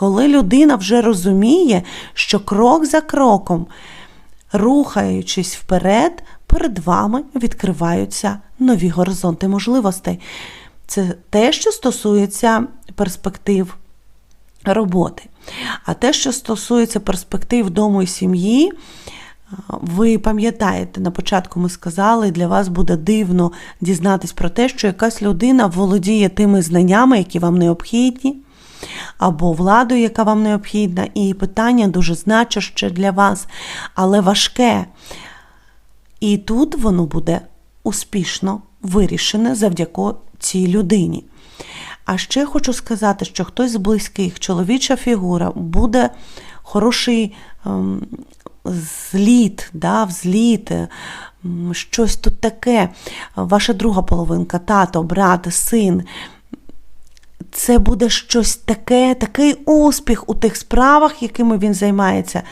Коли людина вже розуміє, що крок за кроком, рухаючись вперед, перед вами відкриваються нові горизонти можливостей. Це те, що стосується перспектив роботи. А те, що стосується перспектив дому і сім'ї, ви пам'ятаєте, на початку ми сказали, для вас буде дивно дізнатись про те, що якась людина володіє тими знаннями, які вам необхідні, або владою, яка вам необхідна, і питання дуже значуще для вас, але важке. І тут воно буде успішно вирішене завдяки цій людині. А ще хочу сказати, що хтось з близьких, чоловіча фігура, буде хороший ем, зліт, да, взліт, ем, щось тут таке. Ваша друга половинка, тато, брат, син. Це буде щось таке, такий успіх у тих справах, якими він займається,